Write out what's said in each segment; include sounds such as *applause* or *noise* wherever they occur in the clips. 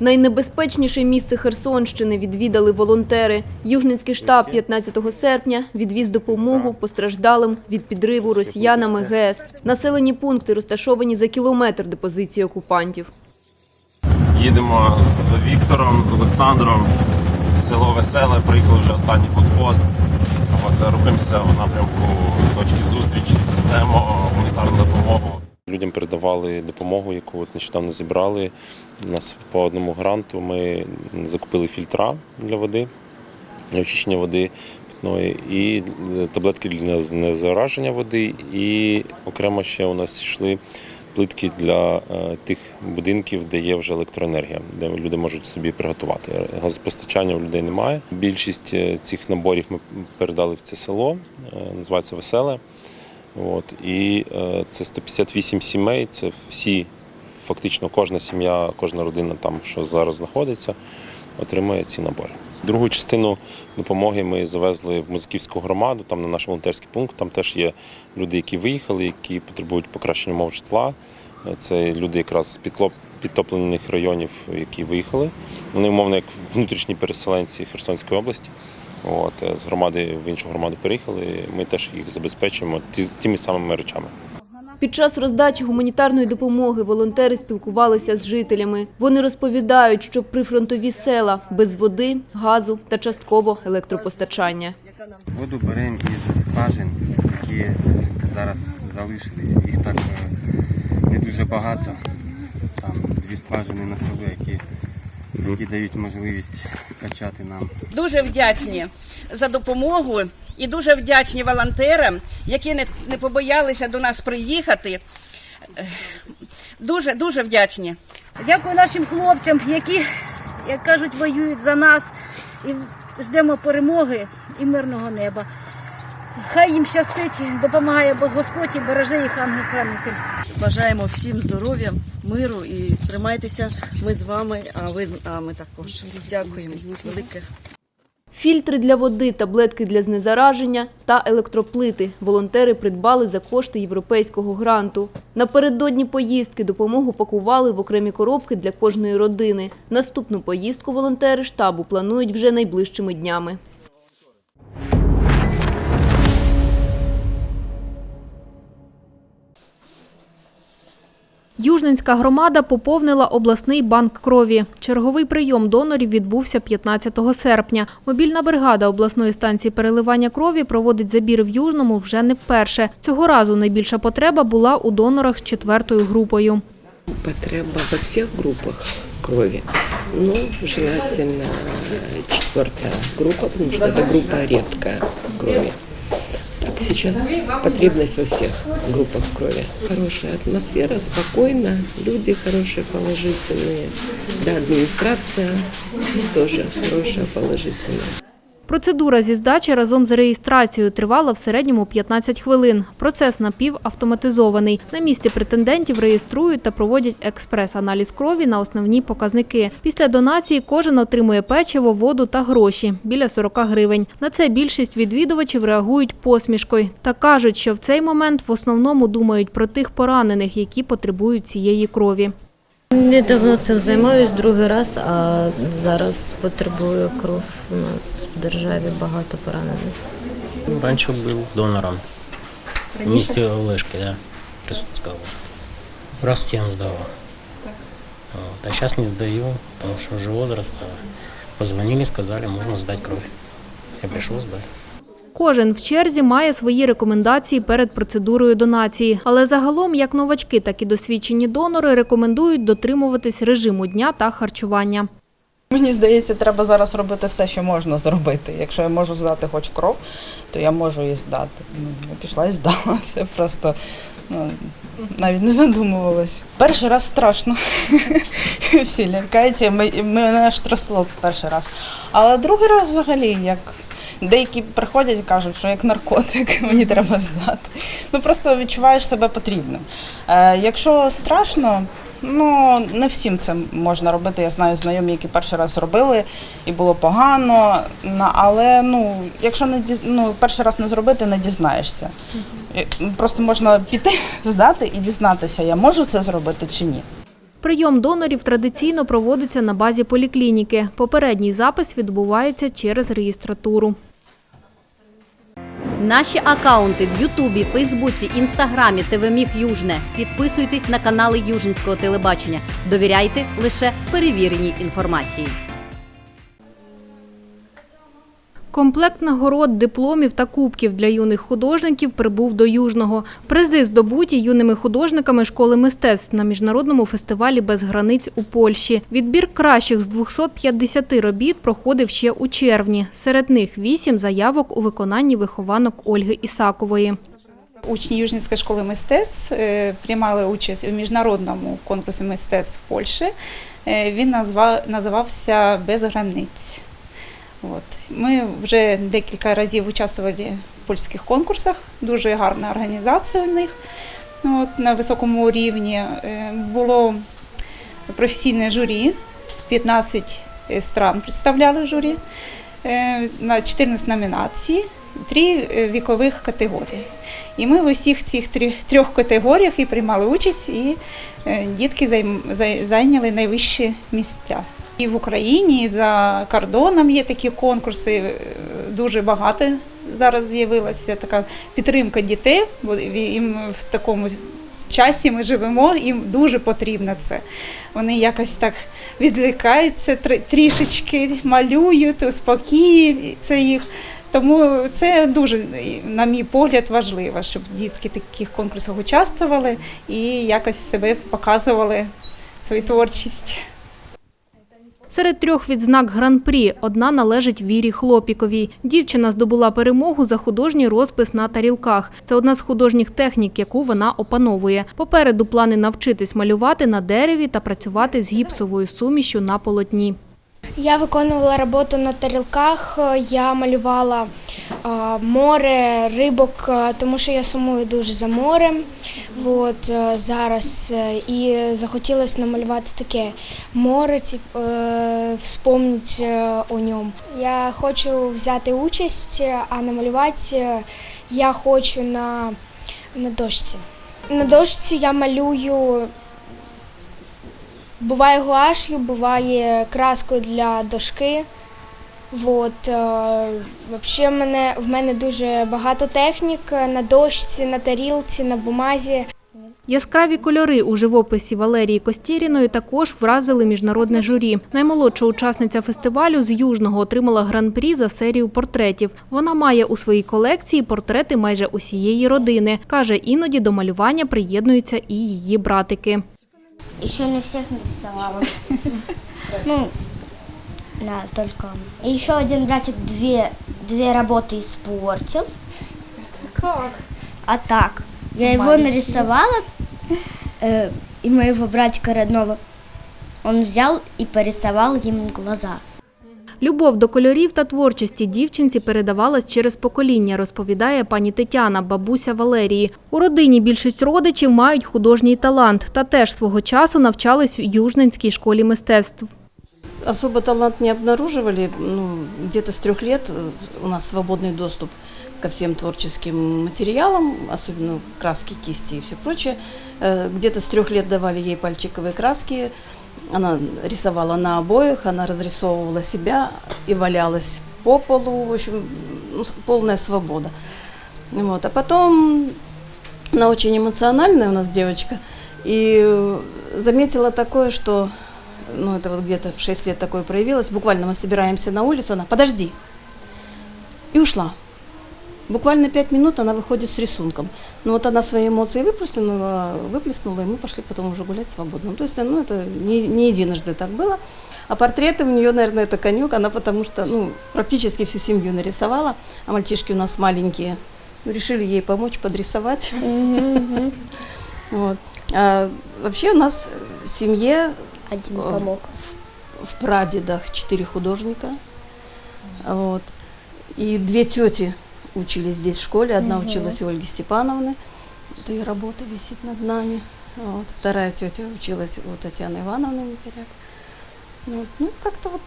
Найнебезпечніше місце Херсонщини відвідали волонтери. Южницький штаб 15 серпня відвіз допомогу постраждалим від підриву росіянами ГЕС. Населені пункти розташовані за кілометр до позиції окупантів. Їдемо з Віктором, з Олександром. Село Веселе, приїхали вже останній блокпост. От, рухаємося в напрямку точки зустрічі, веземо гуманітарну допомогу. Людям передавали допомогу, яку от нещодавно зібрали. У нас по одному гранту ми закупили фільтра для води, для очищення води питної, і таблетки для знезараження води, і окремо ще у нас йшли плитки для е, тих будинків, де є вже електроенергія, де люди можуть собі приготувати. Газопостачання у людей немає. Більшість е, цих наборів ми передали в це село, е, називається Веселе. От, і е, це 158 сімей, це всі, фактично кожна сім'я, кожна родина там, що зараз знаходиться, отримує ці набори. Другу частину допомоги ми завезли в Музиківську громаду, там на наш волонтерський пункт. Там теж є люди, які виїхали, які потребують покращення умов житла. Е, Це люди якраз з підтоплених районів, які виїхали. Вони, умовно, як внутрішні переселенці Херсонської області. От, е, з громади в іншу громаду переїхали. Ми теж їх забезпечуємо ті- тими самими речами. Під час роздачі гуманітарної допомоги волонтери спілкувалися з жителями. Вони розповідають, що прифронтові села без води, газу та частково електропостачання. Воду беремо із скважин, які зараз залишились. Їх так е, не дуже багато. Там дві скважини на село, які, які дають можливість качати нам Дуже вдячні за допомогу і дуже вдячні волонтерам, які не, не побоялися до нас приїхати. Дуже дуже вдячні. Дякую нашим хлопцям, які, як кажуть, воюють за нас і ждемо перемоги і мирного неба. Хай їм щастить, допомагає Бог Господь і береже їх ангел-хранитель. Бажаємо всім здоров'я, миру і тримайтеся. Ми з вами, а ви а ми також. Дякуємо велике. Фільтри для води, таблетки для знезараження та електроплити волонтери придбали за кошти європейського гранту. Напередодні поїздки допомогу пакували в окремі коробки для кожної родини. Наступну поїздку волонтери штабу планують вже найближчими днями. Южненська громада поповнила обласний банк крові. Черговий прийом донорів відбувся 15 серпня. Мобільна бригада обласної станції переливання крові проводить забір в Южному вже не вперше. Цього разу найбільша потреба була у донорах з четвертою групою. Потреба во всех группах крови. Ну, желательно четвертая группа, потому что это группа редкая крови. Так, сейчас потребность во всех группах крови. Хорошая атмосфера, спокойно, люди хорошие, положительные. Да, администрация тоже хорошая, положительная. Процедура зі здачі разом з реєстрацією тривала в середньому 15 хвилин. Процес напівавтоматизований. На місці претендентів реєструють та проводять експрес-аналіз крові на основні показники. Після донації кожен отримує печиво, воду та гроші – біля 40 гривень. На це більшість відвідувачів реагують посмішкою та кажуть, що в цей момент в основному думають про тих поранених, які потребують цієї крові. Недавно цим займаюсь другий раз, а зараз потребую кров. У нас в державі багато поранених. Раньше был донором. В месте Олешки, да, Херсонская область. Раз в семь сдавал. Вот. А сейчас не сдаю, потому что уже возраст. Позвонили, сказали, можно сдать кровь. Я пришел сдать. Кожен в черзі має свої рекомендації перед процедурою донації. Але загалом, як новачки, так і досвідчені донори рекомендують дотримуватись режиму дня та харчування. Мені здається, треба зараз робити все, що можна зробити. Якщо я можу здати хоч кров, то я можу її здати. Ну, Я пішла і здала. *laughs* Це просто ну, навіть не задумувалась. Перший раз страшно. *laughs* Всі лякаються, мене аж трясло перший раз. Але другий раз взагалі як. Деякі приходять і кажуть, що як наркотик *laughs* мені треба здати. Ну просто відчуваєш себе потрібним. Е, якщо страшно, ну не всім це можна робити. Я знаю знайомі, які перший раз робили і було погано. Але ну, якщо не ну, перший раз не зробити, не дізнаєшся. Е, Просто можна піти, *laughs* здати і дізнатися, я можу це зробити чи ні. Прийом донорів традиційно проводиться на базі поліклініки. Попередній запис відбувається через реєстратуру. Наші акаунти в Ютубі, Фейсбуці, Інстаграмі, ТВ Южне. Підписуйтесь на канали Южницького телебачення. Довіряйте лише перевіреній інформації. Комплект нагород, дипломів та кубків для юних художників прибув до Южного. Призи здобуті юними художниками школи мистецтв на міжнародному фестивалі без границь у Польщі. Відбір кращих з 250 робіт проходив ще у червні. Серед них вісім заявок у виконанні вихованок Ольги Ісакової. Учні Южнівської школи мистецтв е, приймали участь у міжнародному конкурсі мистецтв Польщі. Е, Він називався Без границь. От. Ми вже декілька разів участвували в польських конкурсах, дуже гарна організація у них от, на високому рівні. Е, Було професійне журі, 15 стран представляли журі е, на 14 номінацій, три е, вікових категорії. І ми в усіх цих трьох категоріях і приймали участь, і е, дітки зайняли найвищі місця. І в Україні, і за кордоном є такі конкурси, е, дуже багато зараз з'явилася така підтримка дітей, бо їм в такому часі ми живемо, їм дуже потрібно це. Вони якось так відлікаються трішечки, малюють, успокоюється їх. Тому це дуже, на мій погляд, важливо, щоб дітки в таких конкурсах участвували і якось себе показували свою творчість. Серед трьох відзнак гран-прі одна належить Вірі Хлопіковій. Дівчина здобула перемогу за художній розпис на тарілках. Це одна з художніх технік, яку вона опановує. Попереду плани навчитись малювати на дереві та працювати з гіпсовою сумішю на полотні. Я виконувала роботу на тарілках. Я малювала а, море, рибок, тому що я сумую дуже за морем. От, зараз е, і захотілося намалювати таке море, тип, е, вспомнити е, о ньому. Я хочу взяти участь, е, а намалювати е, я хочу на, на дошці. На дошці я малюю Буває гуаш'ю, буває краскою для дошки. От, е, взагалі, мене, в мене дуже багато технік на дошці, на тарілці, на бумазі. Яскраві кольори у живописі Валерії Костєріної також вразили міжнародне журі. Наймолодша учасниця фестивалю з Южного отримала гран-прі за серію портретів. Вона має у своїй колекції портрети майже усієї родини. Каже, іноді до малювання приєднуються і її братики. Еще не всех нарисовала. *laughs* Ну, да, только. И еще один братик две, две работы испортил. Как? А так, я его нарисовала, э, и моего братика родного. Он взял и порисовал ему глаза. Любов до кольорів та творчості дівчинці передавалась через покоління, розповідає пані Тетяна, бабуся Валерії. У родині більшість родичів мають художній талант та теж свого часу навчались в Южненській школі мистецтв. Особо талант не обнаруживали. Ну, где-то с трех лет э, у нас свободный доступ ко всем творческим материалам, особенно краски, кисти и все прочее. Э, Где-то с трех лет давали ей пальчиковые краски. Она рисовала на обоях, она разрисовывала себя и валялась по полу. В общем, ну, с- полная свобода. Вот. А потом она очень эмоциональная у нас девочка. И э, заметила такое, что ну, это вот где-то в 6 лет такое проявилось. Буквально мы собираемся на улицу, она, подожди. И ушла. Буквально пять минут она выходит с рисунком. Ну вот она свои эмоции выплеснула, выплеснула, и мы пошли потом уже гулять свободно. Ну, То есть, ну, это не, не единожды так было. А портреты у нее, наверное, это конек, она потому что, ну, практически всю семью нарисовала, а мальчишки у нас маленькие. Ну, решили ей помочь подрисовать. Вот. А вообще у нас в семье Один Э, помог. в прадедах четыре художника. Вот. И две тети учились здесь в школе. Одна училась у Ольги Степановны. Вот ее работа висит над нами. Вот. Вторая тетя училась у Татьяны Ивановны Микоряк. Вот. Ну, как-то вот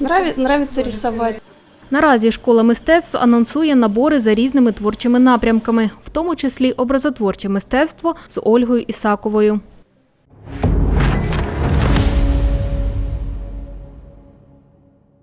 нрави- нравится рисовать. Наразі школа мистецтв анонсує набори за різними творчими напрямками, в тому числі образотворче мистецтво з Ольгою Ісаковою.